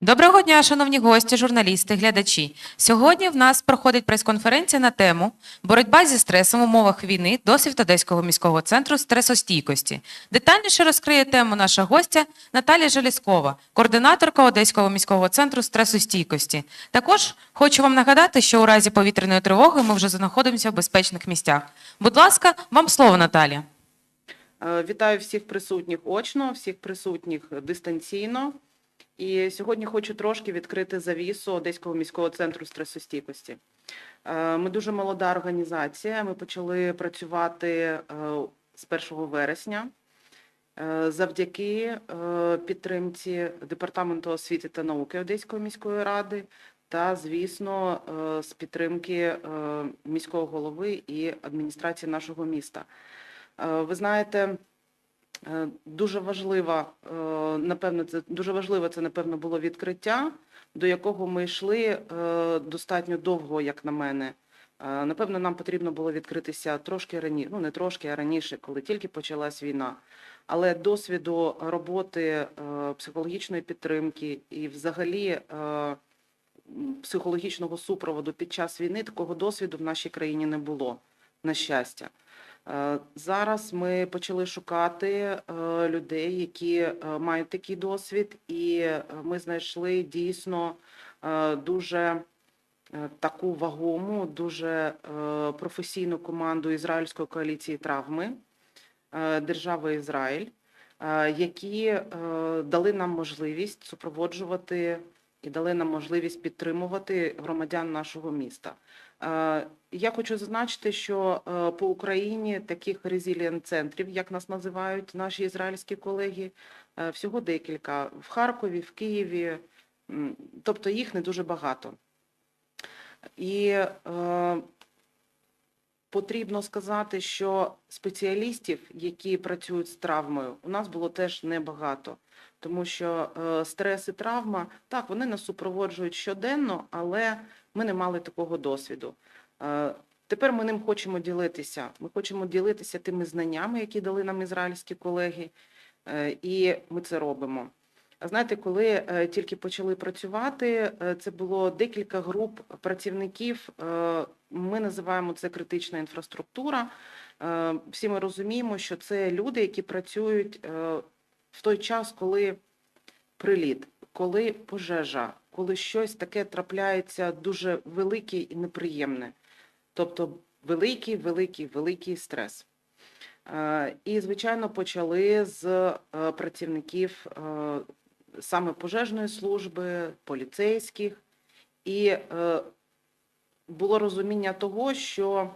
Доброго дня, шановні гості, журналісти, глядачі. Сьогодні в нас проходить прес-конференція на тему Боротьба зі стресом в умовах війни, досвід Одеського міського центру стресостійкості. Детальніше розкриє тему наша гостя Наталія Желіскова, координаторка Одеського міського центру стресостійкості. Також хочу вам нагадати, що у разі повітряної тривоги ми вже знаходимося в безпечних місцях. Будь ласка, вам слово, Наталія. Е, Вітаю всіх присутніх очно, всіх присутніх дистанційно. І сьогодні хочу трошки відкрити завісу Одеського міського центру стресостійкості. Е, Ми дуже молода організація. Ми почали працювати е, з 1 вересня е, завдяки підтримці Департаменту освіти та науки Одеської міської ради та, звісно, з підтримки міського голови і адміністрації нашого міста. Ви знаєте, дуже важлива, е, напевно, це дуже важливе це, напевно, було відкриття, до якого ми йшли е, достатньо довго, як на мене. Е, Напевно, нам потрібно було відкритися трошки раніше, ну не трошки, а раніше, коли тільки почалась війна. Але досвіду роботи е, психологічної підтримки і взагалі е, психологічного супроводу під час війни такого досвіду в нашій країні не було, на щастя. Е, Зараз ми почали шукати е, людей, які е, мають такий досвід, і ми знайшли дійсно дуже таку вагому, дуже професійну команду Ізраїльської коаліції травми держави Ізраїль, які дали нам можливість супроводжувати і дали нам можливість підтримувати громадян нашого міста. Е, Я хочу зазначити, що е, по Україні таких резилієнт-центрів, як нас називають наші ізраїльські колеги, е, всього декілька в Харкові, в Києві, тобто їх не дуже багато. І потрібно сказати, що спеціалістів, які працюють з травмою, у нас було теж небагато. Тому що стрес і травма, так, вони нас супроводжують щоденно, але ми не мали такого досвіду. Е, Тепер ми ним хочемо ділитися. Ми хочемо ділитися тими знаннями, які дали нам ізраїльські колеги, е, і ми це робимо. А знаєте, коли е, тільки почали працювати, це було декілька груп працівників. Ми називаємо це критична інфраструктура. Всі ми розуміємо, що це люди, які працюють в той час, коли приліт, коли пожежа, коли щось таке трапляється дуже велике і неприємне. Тобто великий, великий, великий стрес. Е, І, звичайно, почали з е, працівників е, саме пожежної служби, поліцейських, і було розуміння того, що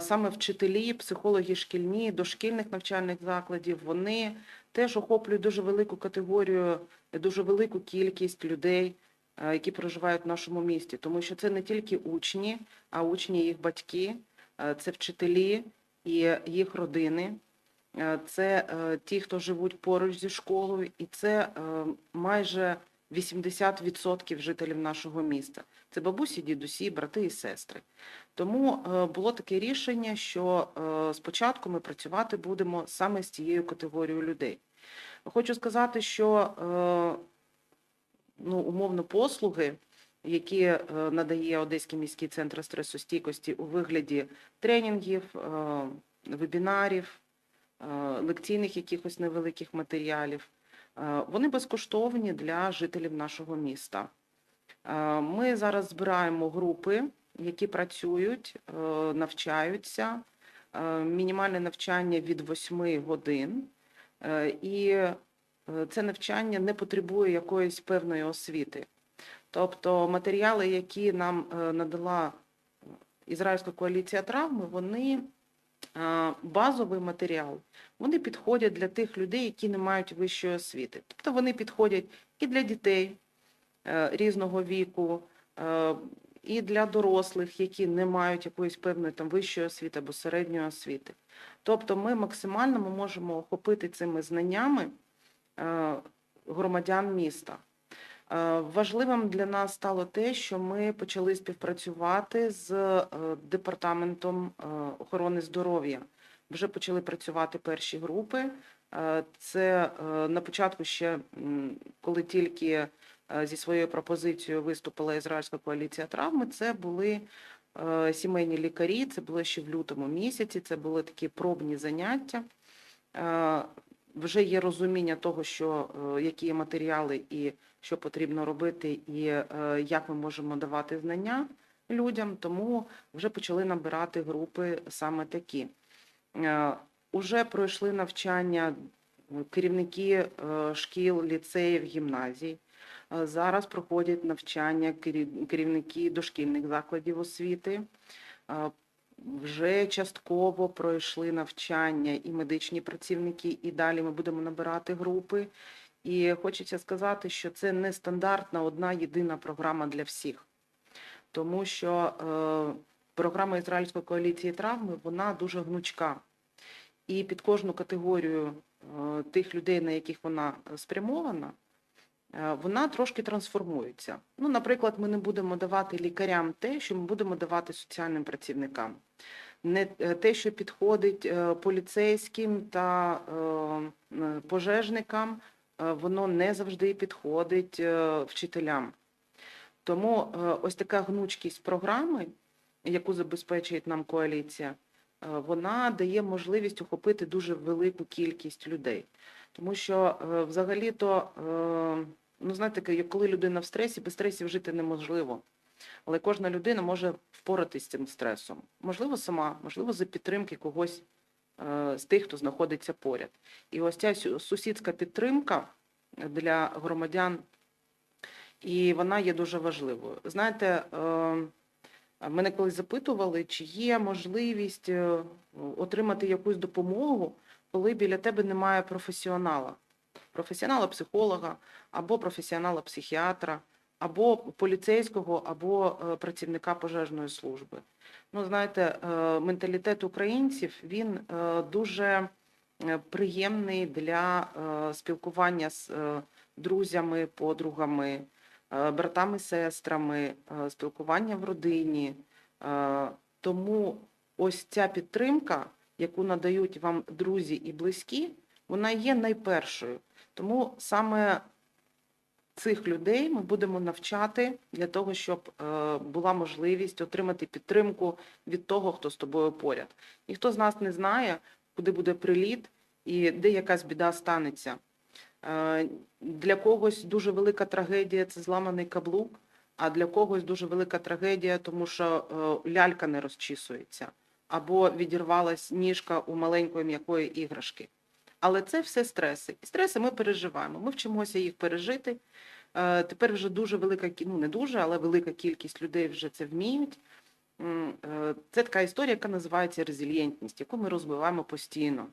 саме вчителі, психологи шкільні, дошкільних навчальних закладів, вони теж охоплюють дуже велику категорію, дуже велику кількість людей, які проживають в нашому місті, тому що це не тільки учні, а учні їх батьки, е, це вчителі і їх родини. Е, Це е, ті, хто живуть поруч зі школою, і це е, майже 80% жителів нашого міста. Це бабусі, дідусі, брати і сестри. Тому е, було таке рішення, що е, спочатку ми працювати будемо саме з цією категорією людей. Хочу сказати, що е, ну, умовно послуги, які е, надає Одеський міський центр стресостійкості у вигляді тренінгів, е, вебінарів, е, лекційних якихось невеликих матеріалів, вони безкоштовні для жителів нашого міста. Ми зараз збираємо групи, які працюють, навчаються. Мінімальне навчання від 8 годин. І це навчання не потребує якоїсь певної освіти. Тобто матеріали, які нам е, надала Ізраїльська коаліція травми, вони е, базовий матеріал, вони підходять для тих людей, які не мають вищої освіти. Тобто вони підходять і для дітей е, різного віку, е, і для дорослих, які не мають якоїсь певної там вищої освіти або середньої освіти. Тобто ми максимально ми можемо охопити цими знаннями е, громадян міста. Е, Важливим для нас стало те, що ми почали співпрацювати з е, департаментом е, охорони здоров'я. Вже почали працювати перші групи. Е, Це е, на початку ще, коли тільки е, зі своєю пропозицією виступила Ізраїльська коаліція травми, це були е, сімейні лікарі, це було ще в лютому місяці, це були такі пробні заняття. Вже є розуміння того, що е, які є матеріали і що потрібно робити, і е, як ми можемо давати знання людям, тому вже почали набирати групи саме такі. Е, Уже пройшли навчання керівники шкіл, ліцеїв, гімназій. Зараз проходять навчання керівники дошкільних закладів освіти. Вже частково пройшли навчання і медичні працівники, і далі ми будемо набирати групи. І хочеться сказати, що це не стандартна одна єдина програма для всіх, тому що е, програма Ізраїльської коаліції травми вона дуже гнучка. І під кожну категорію е, тих людей, на яких вона спрямована, вона трошки трансформується. Ну, наприклад, ми не будемо давати лікарям те, що ми будемо давати соціальним працівникам. Не е, те, що підходить е, поліцейським та е, е, пожежникам, е, воно не завжди підходить е, вчителям. Тому е, ось така гнучкість програми, яку забезпечує нам коаліція, е, вона дає можливість охопити дуже велику кількість людей. Тому що е, взагалі-то, е, ну знаєте, коли людина в стресі, без стресів жити неможливо. Але кожна людина може впоратись з цим стресом. Можливо, сама, можливо, за підтримки когось е, з тих, хто знаходиться поряд. І ось ця сусідська підтримка для громадян, і вона є дуже важливою. Знаєте, е, мене колись запитували, чи є можливість е, отримати якусь допомогу, коли біля тебе немає професіонала, професіонала-психолога або професіонала-психіатра, або поліцейського, або е, працівника пожежної служби. Ну, знаєте, е, менталітет українців він е, дуже приємний для спілкування з друзями, подругами, братами, сестрами, спілкування в родині. Тому ось ця підтримка, яку надають вам друзі і близькі, вона є найпершою. Тому саме цих людей ми будемо навчати для того, щоб е, була можливість отримати підтримку від того, хто з тобою поряд. Ніхто з нас не знає, куди буде приліт і де якась біда станеться. Е, Для когось дуже велика трагедія це зламаний каблук, а для когось дуже велика трагедія, тому що е, лялька не розчісується, або відірвалась ніжка у маленької м'якої іграшки. Але це все стреси. І стреси ми переживаємо. Ми вчимося їх пережити. Е, Тепер вже дуже велика ну не дуже, але велика кількість людей вже це вміють. Е, Це така історія, яка називається резильєнтність, яку ми розвиваємо постійно.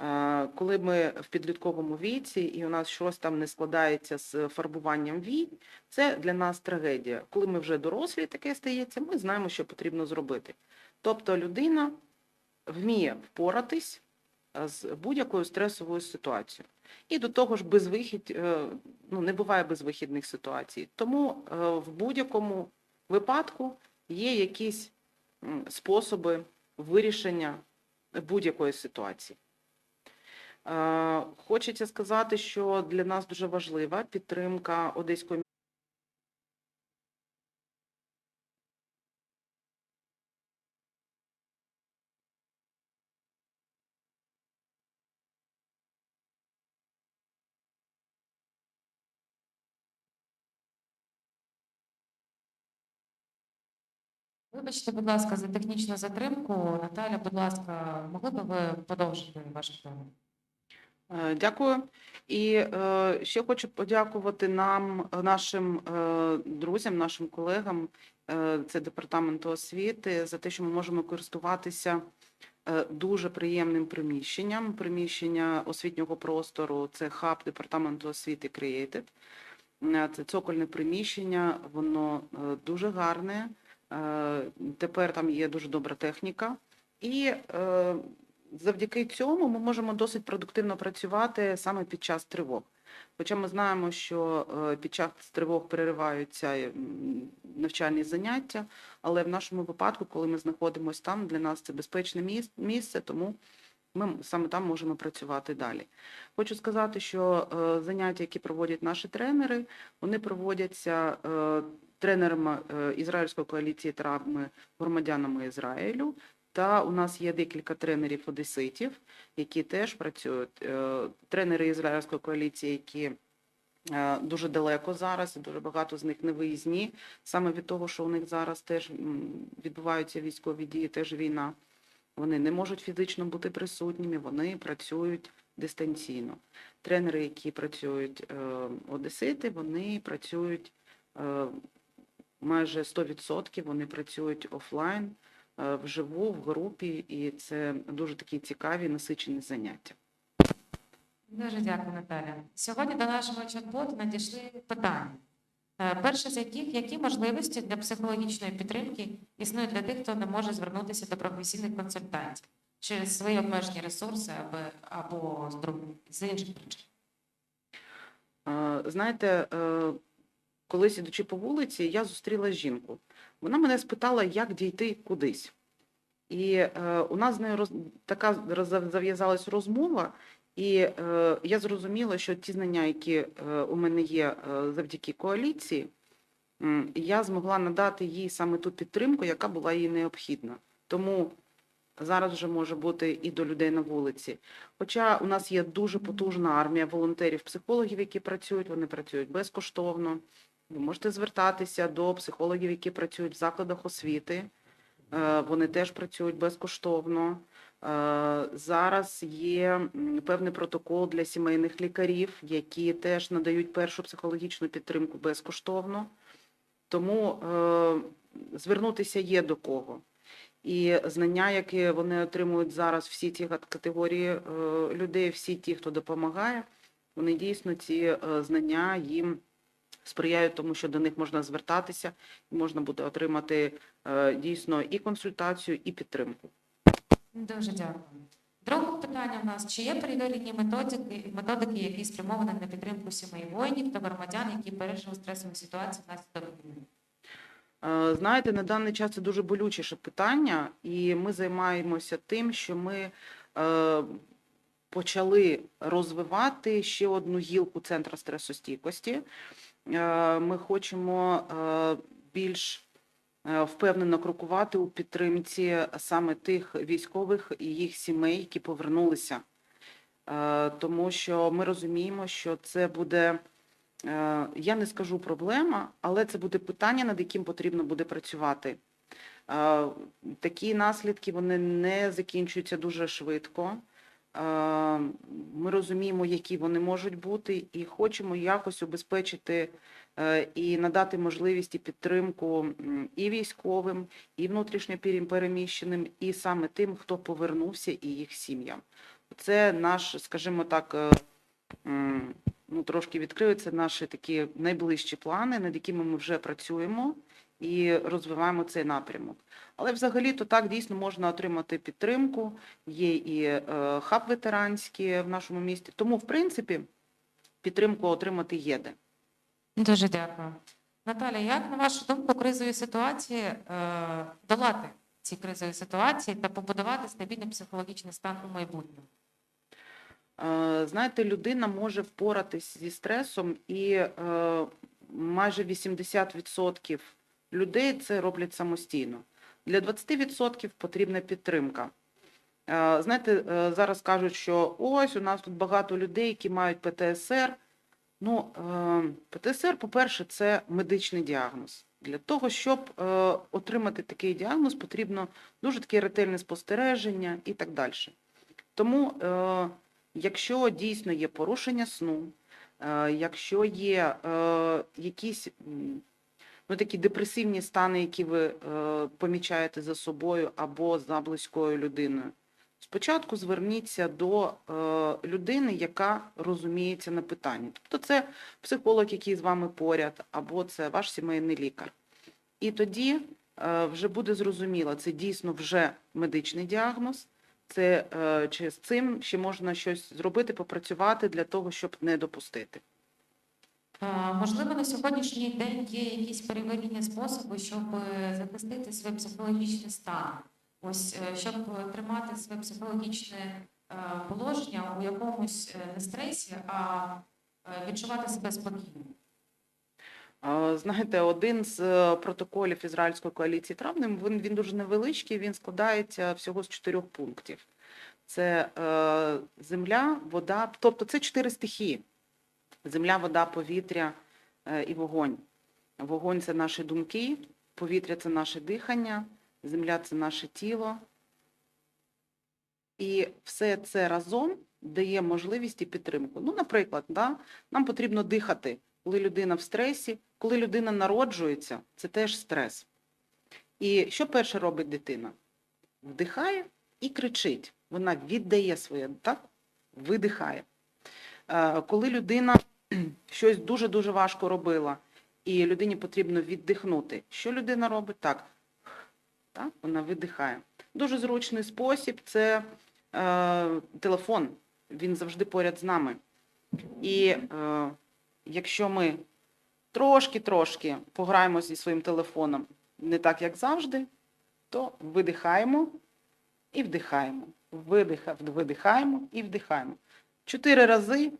Е, Коли ми в підлітковому віці і у нас щось там не складається з фарбуванням вій, це для нас трагедія. Коли ми вже дорослі, таке стається, ми знаємо, що потрібно зробити. Тобто людина вміє впоратись з будь-якою стресовою ситуацією. І до того ж, безвихідь, е, ну, не буває безвихідних ситуацій. Тому е, в будь-якому випадку є якісь способи вирішення будь-якої ситуації. Е, Хочеться сказати, що для нас дуже важлива підтримка Одеської Вибачте, будь ласка, за технічну затримку. Наталя, будь ласка, могли б ви продовжити ваше тему? Дякую. І е, ще хочу подякувати нам, нашим е, друзям, нашим колегам, е, це департаменту освіти, за те, що ми можемо користуватися дуже приємним приміщенням. Приміщення освітнього простору це хаб департаменту освіти Created. Це цокольне приміщення, воно дуже гарне. Е, Тепер там є дуже добра техніка. І е, завдяки цьому ми можемо досить продуктивно працювати саме під час тривог. Хоча ми знаємо, що е, під час тривог перериваються навчальні заняття, але в нашому випадку, коли ми знаходимося там, для нас це безпечне місце, тому ми саме там можемо працювати далі. Хочу сказати, що заняття, які проводять наші тренери, вони проводяться тренерами е, Ізраїльської коаліції травми громадянами Ізраїлю. Та у нас є декілька тренерів одеситів, які теж працюють. Е, Тренери Ізраїльської коаліції, які е, дуже далеко зараз, і дуже багато з них не виїзні, саме від того, що у них зараз теж відбуваються військові дії, теж війна. Вони не можуть фізично бути присутніми, вони працюють дистанційно. Тренери, які працюють одесити, вони працюють майже 100%, вони працюють офлайн, е, вживу, в групі, і це дуже такі цікаві, насичені заняття. Дуже дякую, Наталя. Сьогодні до нашого чат-боту надійшли питання. Е, Перше з яких, які можливості для психологічної підтримки існують для тих, хто не може звернутися до професійних консультантів через свої обмежені ресурси або, або з, інших причин? Е, Знаєте, колись ідучи по вулиці, я зустріла жінку. Вона мене спитала, як дійти кудись. І е, у нас з нею роз... така зав'язалась розмова, і е, я зрозуміла, що ті знання, які е, у мене є е, завдяки коаліції, м, я змогла надати їй саме ту підтримку, яка була їй необхідна. Тому зараз вже може бути і до людей на вулиці. Хоча у нас є дуже потужна армія волонтерів, психологів, які працюють, вони працюють безкоштовно. Ви можете звертатися до психологів, які працюють в закладах освіти. Е, Вони теж працюють безкоштовно. Е, Зараз є певний протокол для сімейних лікарів, які теж надають першу психологічну підтримку безкоштовно. Тому е, звернутися є до кого. І знання, які вони отримують зараз, всі ці категорії людей, всі ті, хто допомагає, вони дійсно ці знання їм сприяють тому, що до них можна звертатися, і можна буде отримати е, дійсно і консультацію, і підтримку. Дуже дякую. Друге питання в нас: чи є перевірені методики, методики, які спрямовані на підтримку сімей воїнів та громадян, які пережили стресові ситуації внаслідок війни? Е, Знаєте, на даний час це дуже болючіше питання, і ми займаємося тим, що ми е, почали розвивати ще одну гілку центру стресостійкості. Е, Ми хочемо е, більш е, впевнено крокувати у підтримці саме тих військових і їх сімей, які повернулися. Тому що ми розуміємо, що це буде я не скажу проблема, але це буде питання, над яким потрібно буде працювати. Такі наслідки вони не закінчуються дуже швидко. Е, Ми розуміємо, які вони можуть бути, і хочемо якось убезпечити е, і надати можливість і підтримку і військовим, і внутрішньо переміщеним, і саме тим, хто повернувся, і їх сім'ям. Це наш, скажімо так, е, ну, трошки відкриються наші такі найближчі плани, над якими ми вже працюємо і розвиваємо цей напрямок. Але взагалі-то так дійсно можна отримати підтримку. Є і е, хаб ветеранський в нашому місті. Тому, в принципі, підтримку отримати є де. Дуже дякую. Наталя, як на вашу думку, кризові ситуації е, долати ці кризові ситуації та побудувати стабільний психологічний стан у майбутньому? Е, Знаєте, людина може впоратись зі стресом, і е, майже 80% людей це роблять самостійно. Для 20% потрібна підтримка. Е, Знаєте, е, зараз кажуть, що ось у нас тут багато людей, які мають ПТСР. Ну, е, ПТСР, по-перше, це медичний діагноз. Для того, щоб отримати такий діагноз, потрібно дуже таке ретельне спостереження і так далі. Тому Якщо дійсно є порушення сну, якщо є якісь ну, такі депресивні стани, які ви е, помічаєте за собою або за близькою людиною, спочатку зверніться до е, людини, яка розуміється на питанні. Тобто це психолог, який з вами поряд, або це ваш сімейний лікар. І тоді е, вже буде зрозуміло, це дійсно вже медичний діагноз, це е, чи з цим ще можна щось зробити, попрацювати для того, щоб не допустити. Е, Можливо, на сьогоднішній день є якісь перевірені способи, щоб е, захистити свій психологічний стан, ось е, щоб тримати своє психологічне положення у якомусь не стресі, а відчувати себе спокійно? Знаєте, один з протоколів Ізраїльської коаліції травним, він, він дуже невеличкий, він складається всього з чотирьох пунктів. Це е, земля, вода, тобто це чотири стихії: земля, вода, повітря е, і вогонь. Вогонь це наші думки, повітря це наше дихання, земля це наше тіло. І все це разом дає можливість і підтримку. Ну, наприклад, да, нам потрібно дихати, коли людина в стресі, коли людина народжується, це теж стрес. І що перше робить дитина? Вдихає і кричить. Вона віддає своє, так? Видихає. Е, Коли людина щось дуже-дуже важко робила, і людині потрібно віддихнути, що людина робить? Так, так вона видихає. Дуже зручний спосіб це е, телефон. Він завжди поряд з нами. І е, якщо ми трошки-трошки пограємо зі своїм телефоном не так, як завжди, то видихаємо і вдихаємо. Видиха, видихаємо і вдихаємо. Чотири рази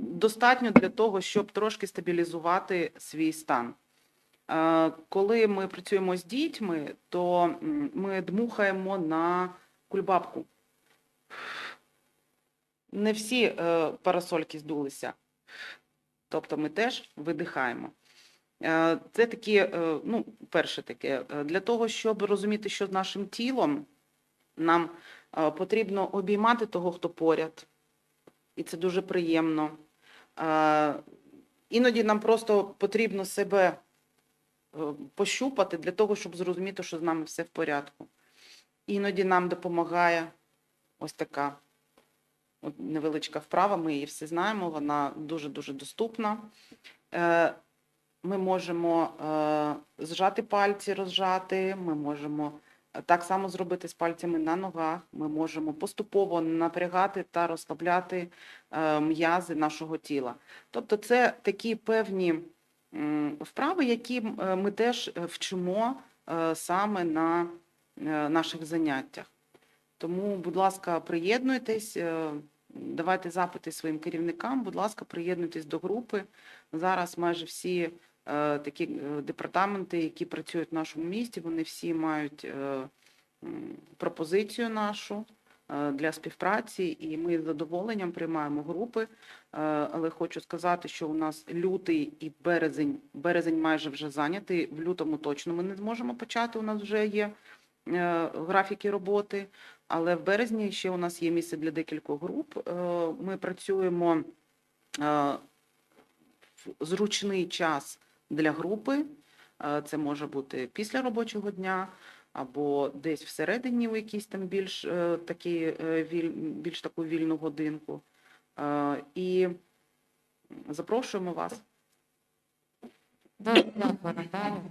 достатньо для того, щоб трошки стабілізувати свій стан. Е, коли ми працюємо з дітьми, то ми дмухаємо на кульбабку. Не всі е, парасольки здулися. Тобто ми теж видихаємо. Е, Це такі, е, ну, перше таке, е, для того, щоб розуміти, що з нашим тілом, нам е, потрібно обіймати того, хто поряд. І це дуже приємно. Е, Іноді нам просто потрібно себе е, пощупати для того, щоб зрозуміти, що з нами все в порядку. Іноді нам допомагає ось така невеличка вправа, ми її всі знаємо, вона дуже-дуже доступна. Е, Ми можемо зжати пальці, розжати, ми можемо так само зробити з пальцями на ногах, ми можемо поступово напрягати та розслабляти е, м'язи нашого тіла. Тобто це такі певні вправи, які е, ми теж е, вчимо саме на наших заняттях. Тому, будь ласка, приєднуйтесь, давайте запити своїм керівникам, будь ласка, приєднуйтесь до групи. Зараз майже всі такі е, департаменти, які працюють в нашому місті, вони всі мають е, пропозицію нашу е, для співпраці, і ми з задоволенням приймаємо групи. Е, Але хочу сказати, що у нас лютий і березень, березень майже вже зайнятий. В лютому точно ми не зможемо почати. У нас вже є е, графіки роботи. Але в березні ще у нас є місце для декількох груп. Е, Ми працюємо е, в зручний час для групи. Е, Це може бути після робочого дня або десь всередині в якійсь там більш е, такі е, більш таку вільну годинку. І запрошуємо вас. Дякую, Наталю,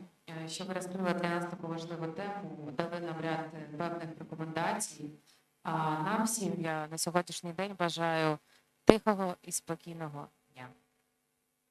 що ви розкрили для нас таку важливу тему, дали нам ряд певних рекомендацій. А нам всім я на сьогоднішній день бажаю тихого і спокійного